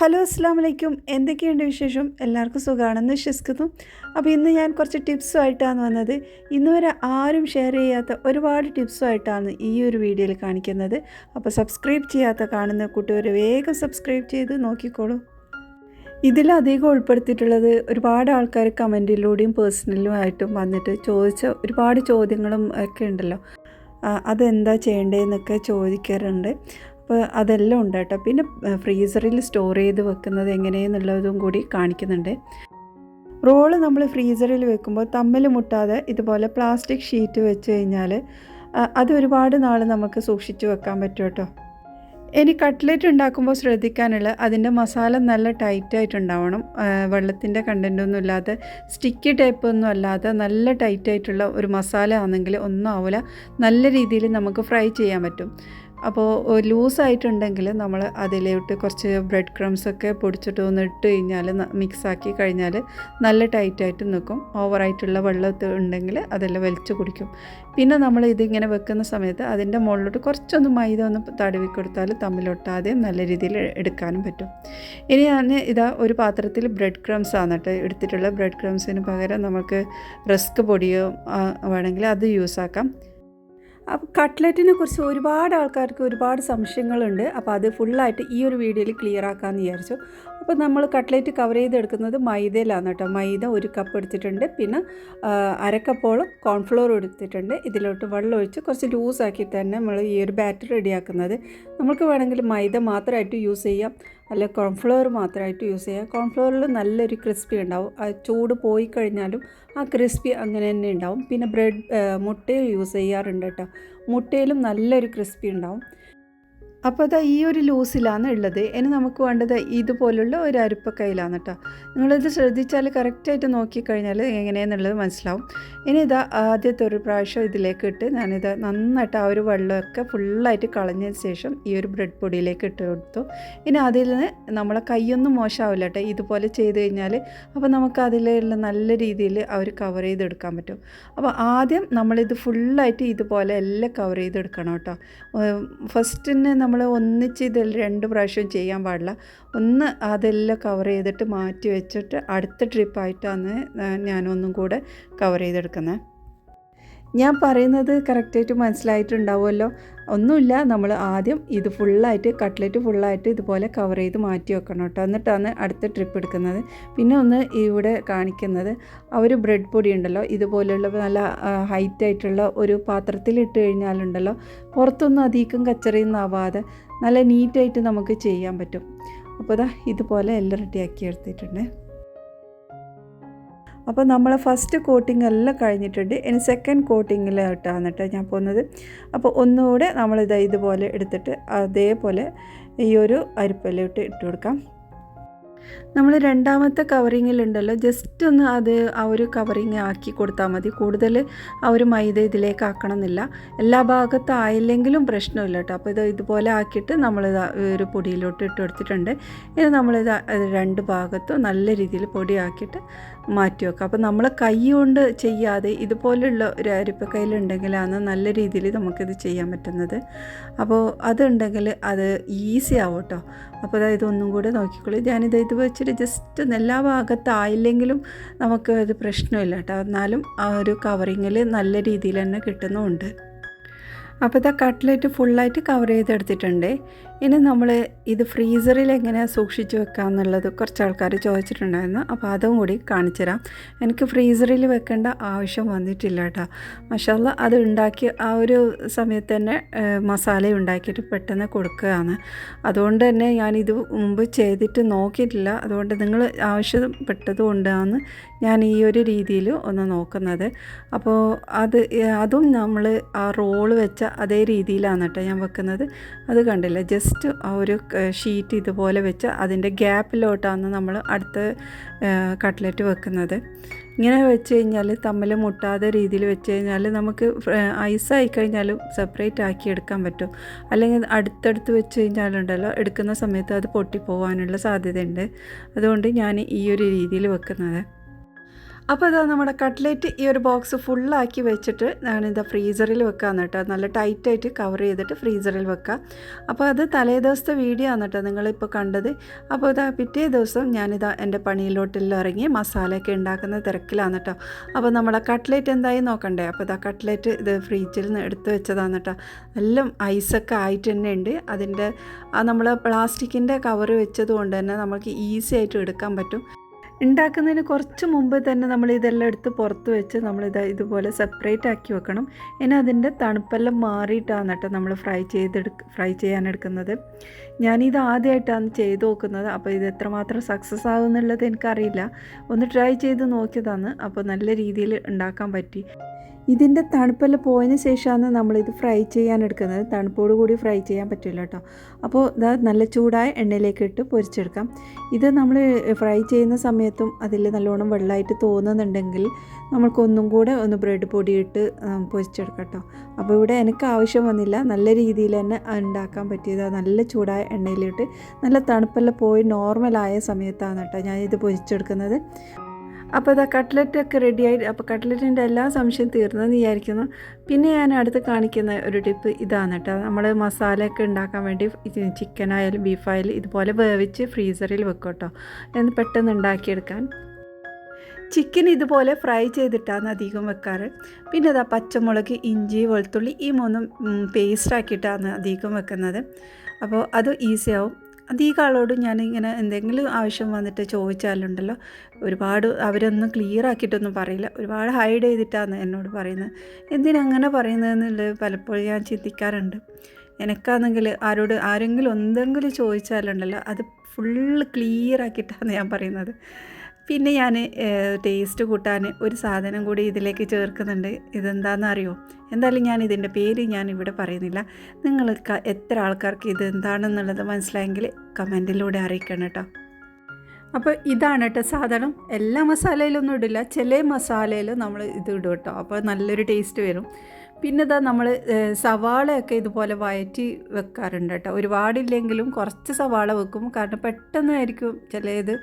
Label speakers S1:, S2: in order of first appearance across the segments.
S1: Hello അസ്സാം വലൈക്കും എന്തൊക്കെയുണ്ട് വിശേഷം? എല്ലാവർക്കും സുഖമാണെന്ന് വിശ്വസിക്കുന്നു. അപ്പോൾ ഇന്ന് ഞാൻ കുറച്ച് ടിപ്സുമായിട്ടാണ് വന്നത്. ഇന്ന് വരെ ആരും ഷെയർ ചെയ്യാത്ത ഒരുപാട് ടിപ്സുമായിട്ടാണ് ഈ ഒരു വീഡിയോയിൽ കാണിക്കുന്നത്. അപ്പോൾ സബ്സ്ക്രൈബ് ചെയ്യാത്ത കാണുന്ന കൂട്ടുകാർ വേഗം സബ്സ്ക്രൈബ് ചെയ്ത് നോക്കിക്കോളൂ. ഇതിലധികം ഉൾപ്പെടുത്തിയിട്ടുള്ളത് ഒരുപാട് ആൾക്കാർ കമന്റിലൂടെയും പേഴ്സണലുമായിട്ടും വന്നിട്ട് ചോദിച്ച ഒരുപാട് ചോദ്യങ്ങളും ഒക്കെ ഉണ്ടല്ലോ. അതെന്താ ചെയ്യേണ്ടതെന്നൊക്കെ ചോദിക്കാറുണ്ട്. അപ്പോൾ അതെല്ലാം ഉണ്ട് കേട്ടോ. പിന്നെ ഫ്രീസറിൽ സ്റ്റോർ ചെയ്ത് വെക്കുന്നത് എങ്ങനെയെന്നുള്ളതും കൂടി കാണിക്കുന്നുണ്ട്. റോൾ നമ്മൾ ഫ്രീസറിൽ വെക്കുമ്പോൾ തമ്മിൽ മുട്ടാതെ ഇതുപോലെ പ്ലാസ്റ്റിക് ഷീറ്റ് വെച്ച് കഴിഞ്ഞാൽ അത് ഒരുപാട് നാൾ നമുക്ക് സൂക്ഷിച്ചു വെക്കാൻ പറ്റും കേട്ടോ. ഇനി കട്ട്ലറ്റ് ഉണ്ടാക്കുമ്പോൾ ശ്രദ്ധിക്കാനുള്ള അതിന്റെ മസാല നല്ല ടൈറ്റായിട്ടുണ്ടാവണം വെള്ളത്തിന്റെ കണ്ടന്റൊന്നും ഇല്ലാതെ സ്റ്റിക്കി ടൈപ്പ് ഒന്നും അല്ലാതെ നല്ല ടൈറ്റായിട്ടുള്ള ഒരു മസാല ആണെങ്കിൽ ഒന്നും ആവില്ല നല്ല രീതിയിൽ നമുക്ക് ഫ്രൈ ചെയ്യാൻ പറ്റും. അപ്പോൾ ലൂസായിട്ടുണ്ടെങ്കിൽ നമ്മൾ അതിലോട്ട് കുറച്ച് ബ്രെഡ് ക്രംസ് ഒക്കെ പൊടിച്ചിട്ട് ഒന്ന് ഇട്ട് കഴിഞ്ഞാൽ മിക്സാക്കി കഴിഞ്ഞാൽ നല്ല ടൈറ്റായിട്ട് നിൽക്കും. ഓവറായിട്ടുള്ള വെള്ളം ഉണ്ടെങ്കിൽ അതെല്ലാം വലിച്ചു കുടിക്കും. പിന്നെ നമ്മൾ ഇതിങ്ങനെ വെക്കുന്ന സമയത്ത് അതിന്റെ മുകളിലോട്ട് കുറച്ചൊന്ന് മൈദ ഒന്ന് തടവി കൊടുത്താൽ തമ്മിലൊട്ടാതെ നല്ല രീതിയിൽ എടുക്കാനും പറ്റും. ഇനി ഞാൻ ഇതാ ഒരു പാത്രത്തിൽ ബ്രെഡ് ക്രംസ് ആണ് എടുത്തിട്ടുള്ള ബ്രെഡ് ക്രംസിന് പകരം നമുക്ക് റസ്ക് പൊടിയോ വേണമെങ്കിൽ അത് യൂസ് ആക്കാം അപ്പോൾ കട്ട്ലറ്റിനെ കുറിച്ച് ഒരുപാട് ആൾക്കാർക്ക് ഒരുപാട് സംശയങ്ങളുണ്ട്. അപ്പോൾ അത് ഫുള്ളായിട്ട് ഈ ഒരു വീഡിയോയിൽ ക്ലിയർ ആക്കാമെന്ന് വിചാരിച്ചു. അപ്പോൾ നമ്മൾ കട്ട്ലേറ്റ് കവർ ചെയ്തെടുക്കുന്നത് മൈദയിലാണ് കേട്ടോ. മൈദ ഒരു കപ്പ് എടുത്തിട്ടുണ്ട്. പിന്നെ അരക്കപ്പോളും കോൺഫ്ലോർ എടുത്തിട്ടുണ്ട്. ഇതിലോട്ട് വെള്ളം ഒഴിച്ച് കുറച്ച് ലൂസാക്കി തന്നെ നമ്മൾ ഈ ഒരു ബാറ്റർ റെഡിയാക്കുന്നത്. നമുക്ക് വേണമെങ്കിൽ മൈദ മാത്രമായിട്ട് യൂസ് ചെയ്യാം. അല്ല കോൺഫ്ലോർ മാത്രമായിട്ട് യൂസ് ചെയ്യാം. കോൺഫ്ലോറിൽ നല്ലൊരു ക്രിസ്പി ഉണ്ടാവും. ആ ചൂട് പോയി കഴിഞ്ഞാലും ആ ക്രിസ്പി അങ്ങനെ തന്നെ ഉണ്ടാവും. പിന്നെ ബ്രെഡ് മുട്ടയും യൂസ് ചെയ്യാറുണ്ട് കേട്ടോ. മുട്ടയിലും നല്ലൊരു ക്രിസ്പി ഉണ്ടാവും. അപ്പോൾ അതാ ഈ ഒരു ലൂസിലാണ് ഉള്ളത് ഇനി നമുക്ക് വേണ്ടത് ഇതുപോലുള്ള ഒരു അരിപ്പക്കയിലാണ് കേട്ടോ. നിങ്ങളിത് ശ്രദ്ധിച്ചാൽ കറക്റ്റായിട്ട് നോക്കിക്കഴിഞ്ഞാൽ എങ്ങനെയാണെന്നുള്ളത് മനസ്സിലാവും. ഇനി ഇതാ ആദ്യത്തെ ഒരു പ്രാവശ്യം ഇതിലേക്ക് ഇട്ട് ഞാനിത് നന്നായിട്ട് ആ ഒരു വെള്ളമൊക്കെ ഫുള്ളായിട്ട് കളഞ്ഞതിന് ശേഷം ഈ ഒരു ബ്രെഡ് പൊടിയിലേക്ക് ഇട്ട് കൊടുത്തു. ഇനി അതിൽ നിന്ന് നമ്മളെ കൈയൊന്നും മോശമാവില്ല കേട്ടോ. ഇതുപോലെ ചെയ്ത് കഴിഞ്ഞാൽ അപ്പോൾ നമുക്ക് അതിലുള്ള നല്ല രീതിയിൽ അവർ കവർ ചെയ്തെടുക്കാൻ പറ്റും. അപ്പോൾ ആദ്യം നമ്മളിത് ഫുള്ളായിട്ട് ഇതുപോലെ എല്ലാം കവർ ചെയ്തെടുക്കണം കേട്ടോ. ഫസ്റ്റിന് തന്നെ ഒന്നിച്ച് ഇതിൽ രണ്ട് പ്രാവശ്യം ചെയ്യാൻ പാടില്ല. ഒന്ന് അതെല്ലാം കവർ ചെയ്തിട്ട് മാറ്റി വെച്ചിട്ട് അടുത്ത ട്രിപ്പായിട്ടാണ് ഞാനൊന്നും കൂടെ കവർ ചെയ്തെടുക്കുന്നത് ഞാൻ പറയുന്നത് കറക്റ്റായിട്ട് മനസ്സിലായിട്ടുണ്ടാവുമല്ലോ. ഒന്നുമില്ല നമ്മൾ ആദ്യം ഇത് ഫുള്ളായിട്ട് കട്ട്ലറ്റ് ഫുള്ളായിട്ട് ഇതുപോലെ കവർ ചെയ്ത് മാറ്റി വെക്കണം കേട്ടോ. എന്നിട്ടാണ് അടുത്ത ട്രിപ്പ് എടുക്കുന്നത്. പിന്നെ ഒന്ന് ഇവിടെ കാണിക്കുന്നത് ഒരു ബ്രെഡ് പൊടി ഉണ്ടല്ലോ. ഇതുപോലെയുള്ള നല്ല ഹൈറ്റ് ആയിട്ടുള്ള ഒരു പാത്രത്തിൽ ഇട്ട് കഴിഞ്ഞാലുണ്ടല്ലോ പുറത്തൊന്നും അധികം കച്ചറിയൊന്നും ആവാതെ നല്ല നീറ്റായിട്ട് നമുക്ക് ചെയ്യാൻ പറ്റും. അപ്പോൾ ഇതാ ഇതുപോലെ എല്ലാം റെഡിയാക്കി എടുത്തിട്ടുണ്ട്. അപ്പോൾ നമ്മൾ ഫസ്റ്റ് കോട്ടിംഗ് എല്ലാം കഴിഞ്ഞിട്ടുണ്ട്. ഇനി സെക്കൻഡ് കോട്ടിങ്ങിലോട്ടാണ് കേട്ടോ ഞാൻ പോകുന്നത്. അപ്പോൾ ഒന്നുകൂടെ നമ്മളിത് ഇതുപോലെ എടുത്തിട്ട് അതേപോലെ ഈ ഒരു അരിപ്പയിലോട്ട് ഇട്ട് കൊടുക്കാം. നമ്മൾ രണ്ടാമത്തെ കവറിങ്ങിലുണ്ടല്ലോ ജസ്റ്റ് ഒന്ന് അത് ആ ഒരു കവറിങ് ആക്കി കൊടുത്താൽ മതി. കൂടുതൽ ആ ഒരു മൈദ ഇതിലേക്ക് ആക്കണം എന്നില്ല എല്ലാ ഭാഗത്തും ആയില്ലെങ്കിലും പ്രശ്നമില്ല കേട്ടോ അപ്പോൾ ഇത് ഇതുപോലെ ആക്കിയിട്ട് നമ്മളിത് ഒരു പൊടിയിലോട്ട് ഇട്ട് കൊടുത്തിട്ടുണ്ട്. ഇത് നമ്മളിത് രണ്ട് ഭാഗത്തും നല്ല രീതിയിൽ പൊടിയാക്കിയിട്ട് മാറ്റി വെക്കുക അപ്പോൾ നമ്മൾ കൈ കൊണ്ട് ചെയ്യാതെ ഇതുപോലെയുള്ള ഒരു അരിപ്പ കയ്യിലുണ്ടെങ്കിലാണ് നല്ല രീതിയിൽ നമുക്കിത് ചെയ്യാൻ പറ്റുന്നത്. അപ്പോൾ അതുണ്ടെങ്കിൽ അത് ഈസി ആവും കേട്ടോ അപ്പോൾ അതായത് ഒന്നും കൂടെ നോക്കിക്കോളൂ. ഞാനിത് ഇത് വെച്ചിട്ട് ജസ്റ്റ് എല്ലാ ഭാഗത്തായില്ലെങ്കിലും നമുക്ക് അത് പ്രശ്നമില്ല കേട്ടോ എന്നാലും ആ ഒരു കവറിങ്ങിൽ നല്ല രീതിയിൽ തന്നെ കിട്ടുന്നുമുണ്ട് അപ്പോൾ ഇതാ കട്ട്ലേറ്റ് ഫുള്ളായിട്ട് കവർ ചെയ്തെടുത്തിട്ടുണ്ട്. ഇനി നമ്മൾ ഇത് ഫ്രീസറിൽ എങ്ങനെ സൂക്ഷിച്ച് വെക്കുക എന്നുള്ളത് കുറച്ച് ആൾക്കാർ ചോദിച്ചിട്ടുണ്ടായിരുന്നു. അപ്പോൾ അതും കൂടി കാണിച്ചു തരാം. എനിക്ക് ഫ്രീസറിൽ വെക്കേണ്ട ആവശ്യം വന്നിട്ടില്ല കേട്ടോ. മഷാല്ല അത് ഉണ്ടാക്കി ആ ഒരു സമയത്ത് തന്നെ മസാല ഉണ്ടാക്കിയിട്ട് പെട്ടെന്ന് കൊടുക്കുകയാണ്. അതുകൊണ്ട് തന്നെ ഞാനിത് മുമ്പ് ചെയ്തിട്ട് നോക്കിയിട്ടില്ല. അതുകൊണ്ട് നിങ്ങൾ ആവശ്യപ്പെട്ടത് കൊണ്ടാണ് ഞാൻ ഈ ഒരു രീതിയിൽ ഒന്ന് നോക്കുന്നത്. അപ്പോൾ അത് അതും നമ്മൾ ആ റോൾ വെച്ച അതേ രീതിയിലാണ് കേട്ടോ ഞാൻ വെക്കുന്നത്. അത് കണ്ടില്ല? ജസ്റ്റ് ആ ഒരു ഷീറ്റ് ഇതുപോലെ വെച്ച് അതിന്റെ ഗ്യാപ്പിലോട്ടാണ് നമ്മൾ അടുത്ത കട്ട്ലറ്റ് വെക്കുന്നത്. ഇങ്ങനെ വെച്ച് കഴിഞ്ഞാൽ തമ്മിൽ മുട്ടാതെ രീതിയിൽ വെച്ച് കഴിഞ്ഞാൽ നമുക്ക് ഐസായി കഴിഞ്ഞാലും സെപ്പറേറ്റ് ആക്കി എടുക്കാൻ പറ്റും. അല്ലെങ്കിൽ അടുത്തടുത്ത് വെച്ച് കഴിഞ്ഞാലുണ്ടല്ലോ എടുക്കുന്ന സമയത്ത് അത് പൊട്ടിപ്പോവാനുള്ള സാധ്യതയുണ്ട്. അതുകൊണ്ട് ഞാൻ ഈ ഒരു രീതിയിൽ വെക്കുന്നത്. അപ്പോൾ ഇതാ നമ്മുടെ കട്ട്ലേറ്റ് ഈ ഒരു ബോക്സ് ഫുള്ളാക്കി വെച്ചിട്ട് ഞാനിതാ ഫ്രീസറിൽ വെക്കാമെന്ന് കേട്ടോ. നല്ല ടൈറ്റായിട്ട് കവർ ചെയ്തിട്ട് ഫ്രീസറിൽ വെക്കാം. അപ്പോൾ അത് തലേ ദിവസത്തെ വീഡിയോ ആണ് കേട്ടോ നിങ്ങളിപ്പോൾ കണ്ടത്. അപ്പോൾ ഇതാ പിറ്റേ ദിവസം ഞാനിതാ എന്റെ പണിയിലോട്ടിൽ ഇറങ്ങി മസാലയൊക്കെ ഉണ്ടാക്കുന്ന തിരക്കിലാണ് കേട്ടോ. അപ്പോൾ നമ്മുടെ കട്ട്ലേറ്റ് എന്തായി നോക്കണ്ടേ? അപ്പോൾ ഇതാ കട്ട്ലേറ്റ് ഇത് ഫ്രിഡ്ജിൽ നിന്ന് എടുത്ത് വെച്ചതാണ് കേട്ടോ. എല്ലാം ഐസൊക്കെ ആയിട്ട് തന്നെ ഉണ്ട്. അതിന്റെ നമ്മൾ പ്ലാസ്റ്റിക്കിന്റെ കവർ വെച്ചത് കൊണ്ട് തന്നെ നമുക്ക് ഈസി ആയിട്ട് എടുക്കാൻ പറ്റും. ഉണ്ടാക്കുന്നതിന് കുറച്ച് മുമ്പ് തന്നെ നമ്മൾ ഇതെല്ലാം എടുത്ത് പുറത്ത് വെച്ച് നമ്മളിത് ഇതുപോലെ സെപ്പറേറ്റ് ആക്കി വെക്കണം. ഇനി അതിന്റെ തണുപ്പെല്ലാം മാറിയിട്ടാണ് കേട്ടോ നമ്മൾ ഫ്രൈ ചെയ്തെടുക്ക ഫ്രൈ ചെയ്യാൻ എടുക്കുന്നത് ഞാനിത് ആദ്യമായിട്ടാണ് ചെയ്ത് നോക്കുന്നത്. അപ്പോൾ ഇത് എത്രമാത്രം സക്സസ് ആകുമെന്നുള്ളത് എനിക്കറിയില്ല. ഒന്ന് ട്രൈ ചെയ്ത് നോക്കിയതാണ്. അപ്പോൾ നല്ല രീതിയിൽ ഉണ്ടാക്കാൻ പറ്റി. ഇതിന്റെ തണുപ്പെല്ലാം പോയതിന് ശേഷമാണ് നമ്മളിത് ഫ്രൈ ചെയ്യാൻ എടുക്കുന്നത് തണുപ്പോട് കൂടി ഫ്രൈ ചെയ്യാൻ പറ്റില്ല കേട്ടോ. അപ്പോൾ ഇത് നല്ല ചൂടായ എണ്ണയിലേക്ക് ഇട്ട് പൊരിച്ചെടുക്കാം. ഇത് നമ്മൾ ഫ്രൈ ചെയ്യുന്ന സമയത്തും അതിൽ നല്ലോണം വെള്ളമായിട്ട് തോന്നുന്നുണ്ടെങ്കിൽ നമ്മൾക്കൊന്നും കൂടെ ഒന്ന് ബ്രെഡ് പൊടിയിട്ട് പൊരിച്ചെടുക്കാം കേട്ടോ. അപ്പോൾ ഇവിടെ എനിക്ക് ആവശ്യം വന്നില്ല. നല്ല രീതിയിൽ തന്നെ ഉണ്ടാക്കാൻ പറ്റിയത്. നല്ല ചൂടായ എണ്ണയിലിട്ട് നല്ല തണുപ്പെല്ലാം പോയി നോർമലായ സമയത്താണ് കേട്ടോ ഞാനിത് പൊരിച്ചെടുക്കുന്നത്. അപ്പോൾ ഇതാ കട്ട്ലറ്റൊക്കെ റെഡിയായി. അപ്പോൾ കട്ട്ലറ്റിന്റെ എല്ലാ സംശയം തീർന്നെന്ന് വിചാരിക്കുന്നു. പിന്നെ ഞാൻ അടുത്ത് കാണിക്കുന്ന ഒരു ടിപ്പ് ഇതാണ് കേട്ടോ. നമ്മൾ മസാലയൊക്കെ ഉണ്ടാക്കാൻ വേണ്ടി ചിക്കനായാലും ബീഫായാലും ഇതുപോലെ വേവിച്ച് ഫ്രീസറിൽ വെക്കും കേട്ടോ. എന്ന് പെട്ടെന്ന് ഉണ്ടാക്കിയെടുക്കാൻ. ചിക്കൻ ഇതുപോലെ ഫ്രൈ ചെയ്തിട്ടാണ് അധികം വെക്കാറ്. പിന്നെ അതാ പച്ചമുളക് ഇഞ്ചി വെളുത്തുള്ളി ഈ മൂന്നും പേസ്റ്റാക്കിയിട്ടാണ് അധികം വെക്കുന്നത്. അപ്പോൾ അത് ഈസിയാവും. അധികം ഞാൻ ഇങ്ങനെ എന്തെങ്കിലും ആവശ്യം വന്നിട്ട് ചോദിച്ചാലുണ്ടല്ലോ. ഒരുപാട് അവരൊന്നും ക്ലിയർ ആക്കിയിട്ടൊന്നും പറയില്ല. ഒരുപാട് ഹൈഡ് ചെയ്തിട്ടാണ് എന്നോട് പറയുന്നത്. എന്തിനങ്ങനെ പറയുന്നതെന്നുള്ളത് പലപ്പോഴും ഞാൻ ചിന്തിക്കാറുണ്ട്. എനിക്കാണെങ്കിൽ ആരോട് ആരെങ്കിലും എന്തെങ്കിലും ചോദിച്ചാലുണ്ടല്ലോ അത് ഫുള്ള് ക്ലിയർ ആക്കിയിട്ടാണ് ഞാൻ പറയുന്നത്. പിന്നെ ഞാൻ ടേസ്റ്റ് കൂട്ടാൻ ഒരു സാധനം കൂടി ഇതിലേക്ക് ചേർക്കുന്നുണ്ട്. ഇതെന്താണെന്നറിയോ എന്തായാലും ഞാൻ ഇതിന്റെ പേര് ഞാൻ ഇവിടെ പറയുന്നില്ല. നിങ്ങൾ എത്ര ആൾക്കാർക്ക് ഇത് എന്താണെന്നുള്ളത് മനസ്സിലായെങ്കിൽ കമന്റിലൂടെ അറിയിക്കണം കേട്ടോ. അപ്പോൾ ഇതാണ് കേട്ടോ സാധനം. എല്ലാ മസാലയിലൊന്നും ഇടില്ല. ചില മസാലയിൽ നമ്മൾ ഇത് ഇടും കേട്ടോ. അപ്പോൾ നല്ലൊരു ടേസ്റ്റ് വരും. പിന്നെ ഇതാ നമ്മൾ സവാളയൊക്കെ ഇതുപോലെ വയറ്റി വെക്കാറുണ്ട് കേട്ടോ. ഒരുപാടില്ലെങ്കിലും കുറച്ച് സവാള വെക്കും. കാരണം പെട്ടെന്നായിരിക്കും ചിലത്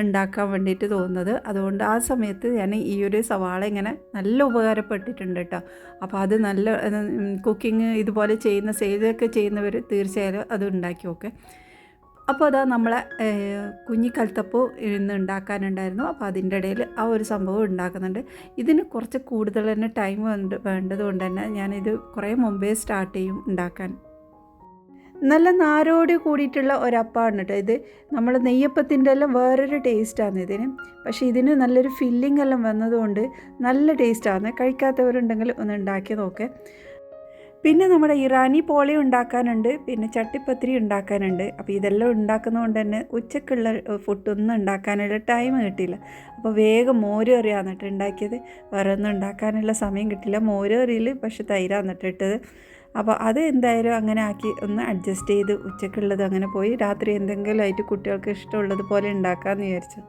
S1: ഉണ്ടാക്കാൻ വേണ്ടിയിട്ട് തോന്നുന്നത്. അതുകൊണ്ട് ആ സമയത്ത് ഞാൻ ഈ ഒരു സവാള ഇങ്ങനെ നല്ല ഉപകാരപ്പെട്ടിട്ടുണ്ട് കേട്ടോ. അപ്പോൾ അത് നല്ല കുക്കിംഗ് ഇതുപോലെ ചെയ്യുന്ന സെയിലൊക്കെ ചെയ്യുന്നവർ തീർച്ചയായും അത് ഉണ്ടാക്കി നോക്കെ അപ്പോൾ അതാ നമ്മളെ കുഞ്ഞിക്കലത്തപ്പൂ ഇന്ന് ഉണ്ടാക്കാനുണ്ടായിരുന്നു. അപ്പോൾ അതിന്റെ ഇടയിൽ ആ ഒരു സംഭവം ഉണ്ടാക്കുന്നുണ്ട്. ഇതിന് കുറച്ച് കൂടുതൽ തന്നെ ടൈം വേണ്ടതുകൊണ്ട് തന്നെ ഞാനിത് കുറേ മുമ്പേ സ്റ്റാർട്ട് ചെയ്യും ഉണ്ടാക്കാൻ. നല്ല നാരോട് കൂടിയിട്ടുള്ള ഒരപ്പാണ് കേട്ടോ ഇത്. നമ്മൾ നെയ്യപ്പത്തിന്റെ എല്ലാം വേറൊരു ടേസ്റ്റാണ് ഇതിന്. പക്ഷേ ഇതിന് നല്ലൊരു ഫില്ലിംഗ് എല്ലാം വന്നതുകൊണ്ട് നല്ല ടേസ്റ്റാണ്. കഴിക്കാത്തവരുണ്ടെങ്കിൽ ഒന്ന് ഉണ്ടാക്കി നോക്കേ. പിന്നെ നമ്മുടെ ഇറാനി പോളി ഉണ്ടാക്കാനുണ്ട് പിന്നെ ചട്ടിപ്പത്തിരി ഉണ്ടാക്കാനുണ്ട്. അപ്പോൾ ഇതെല്ലാം ഉണ്ടാക്കുന്നതുകൊണ്ട് തന്നെ ഉച്ചക്കുള്ള ഫുഡൊന്നും ഉണ്ടാക്കാനുള്ള ടൈം കിട്ടിയില്ല. അപ്പോൾ വേഗം മോര് എന്നിട്ട് ഉണ്ടാക്കിയത്. വേറെ ഒന്നും ഉണ്ടാക്കാനുള്ള സമയം കിട്ടില്ല മോര് കറിയിൽ പക്ഷേ തൈര് വന്നിട്ട് ഇട്ടത്. അപ്പോൾ അത് എന്തായാലും അങ്ങനെ ആക്കി ഒന്ന് അഡ്ജസ്റ്റ് ചെയ്ത് ഉച്ചക്കുള്ളത് അങ്ങനെ പോയി. രാത്രി എന്തെങ്കിലും ആയിട്ട് കുട്ടികൾക്ക് ഇഷ്ടമുള്ളത് പോലെ ഉണ്ടാക്കാമെന്ന് വിചാരിച്ചു.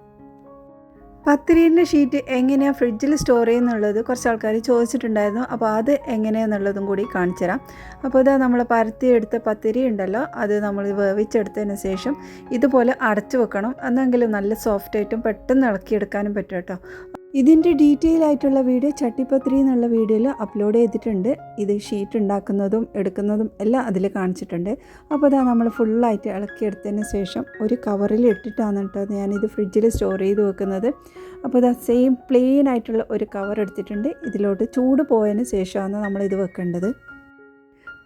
S1: പത്തിരീന്റെ ഷീറ്റ് എങ്ങനെയാണ് ഫ്രിഡ്ജിൽ സ്റ്റോർ ചെയ്യുന്നുള്ളത് കുറച്ച് ആൾക്കാർ ചോദിച്ചിട്ടുണ്ടായിരുന്നു. അപ്പോൾ അത് എങ്ങനെയാണെന്നുള്ളതും കൂടി കാണിച്ചു തരാം. അപ്പോൾ ഇതാ നമ്മൾ പരത്തിയെടുത്ത പത്തിരി ഉണ്ടല്ലോ അത് നമ്മൾ വേവിച്ചെടുത്തതിന് ശേഷം ഇതുപോലെ അടച്ചു വെക്കണം. എന്നെങ്കിലും നല്ല സോഫ്റ്റായിട്ടും പെട്ടെന്ന് ഇളക്കിയെടുക്കാനും പറ്റും കേട്ടോ. ഇതിന്റെ ഡീറ്റെയിൽ ആയിട്ടുള്ള വീഡിയോ ചട്ടിപ്പത്രി എന്നുള്ള വീഡിയോയിൽ അപ്ലോഡ് ചെയ്തിട്ടുണ്ട്. ഇത് ഷീറ്റ് ഉണ്ടാക്കുന്നതും എടുക്കുന്നതും എല്ലാം അതിൽ കാണിച്ചിട്ടുണ്ട്. അപ്പോൾ അതാ നമ്മൾ ഫുള്ളായിട്ട് ഇളക്കിയെടുത്തതിന് ശേഷം ഒരു കവറിൽ ഇട്ടിട്ടാണ് കേട്ടോ ഞാനിത് ഫ്രിഡ്ജിൽ സ്റ്റോർ ചെയ്ത് വെക്കുന്നത്. അപ്പോൾ ഇതാ സെയിം പ്ലെയിൻ ആയിട്ടുള്ള ഒരു കവർ എടുത്തിട്ടുണ്ട്. ഇതിലോട്ട് ചൂട് പോയതിന് ശേഷമാണ് നമ്മളിത് വെക്കേണ്ടത്.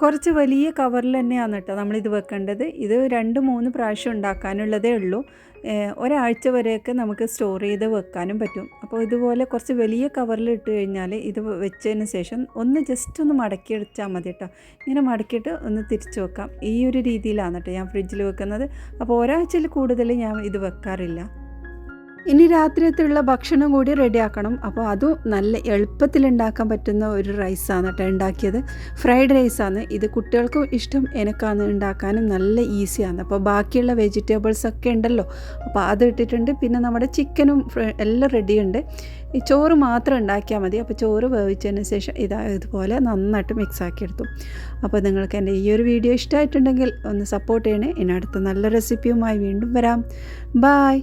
S1: കുറച്ച് വലിയ കവറിൽ തന്നെയാണ് കേട്ടോ നമ്മളിത് വെക്കേണ്ടത്. ഇത് രണ്ട് മൂന്ന് പ്രാവശ്യം ഉണ്ടാക്കാനുള്ളതേ ഉള്ളൂ. ഒരാഴ്ച വരെയൊക്കെ നമുക്ക് സ്റ്റോർ ചെയ്ത് വെക്കാനും പറ്റും. അപ്പോൾ ഇതുപോലെ കുറച്ച് വലിയ കവറിൽ ഇട്ട് കഴിഞ്ഞാൽ ഇത് വെച്ചതിന് ശേഷം ഒന്ന് ജസ്റ്റ് ഒന്ന് മടക്കി എടുത്താൽ മതി കേട്ടോ. ഇങ്ങനെ മടക്കിയിട്ട് ഒന്ന് തിരിച്ചു വെക്കാം. ഈ ഒരു രീതിയിലാണ് കേട്ടോ ഞാൻ ഫ്രിഡ്ജിൽ വെക്കുന്നത്. അപ്പോൾ ഒരാഴ്ചയിൽ കൂടുതൽ ഞാൻ ഇത് വെക്കാറില്ല. ഇനി രാത്രിയത്തിലുള്ള ഭക്ഷണം കൂടി റെഡിയാക്കണം. അപ്പോൾ അതും നല്ല എളുപ്പത്തിൽ ഉണ്ടാക്കാൻ പറ്റുന്ന ഒരു റൈസാണ് കേട്ടോ ഉണ്ടാക്കിയത്. ഫ്രൈഡ് റൈസാണ്. ഇത് കുട്ടികൾക്കും ഇഷ്ടം എനിക്കാണ് ഉണ്ടാക്കാനും നല്ല ഈസിയാണ്. അപ്പോൾ ബാക്കിയുള്ള വെജിറ്റബിൾസ് ഒക്കെ ഉണ്ടല്ലോ. അപ്പോൾ അത് ഇട്ടിട്ടുണ്ട്. പിന്നെ നമ്മുടെ ചിക്കനും എല്ലാം റെഡിയുണ്ട്. ഈ ചോറ് മാത്രം ഉണ്ടാക്കിയാൽ മതി. അപ്പോൾ ചോറ് വേവിച്ചതിന് ശേഷം ഇതാ ഇതുപോലെ നന്നായിട്ട് മിക്സ് ആക്കിയെടുത്തു അപ്പോൾ നിങ്ങൾക്ക് എന്റെ ഈ ഒരു വീഡിയോ ഇഷ്ടമായിട്ടുണ്ടെങ്കിൽ ഒന്ന് സപ്പോർട്ട് ചെയ്യണേ. ഇനി അടുത്ത നല്ല റെസിപ്പിയുമായി വീണ്ടും വരാം. ബായ്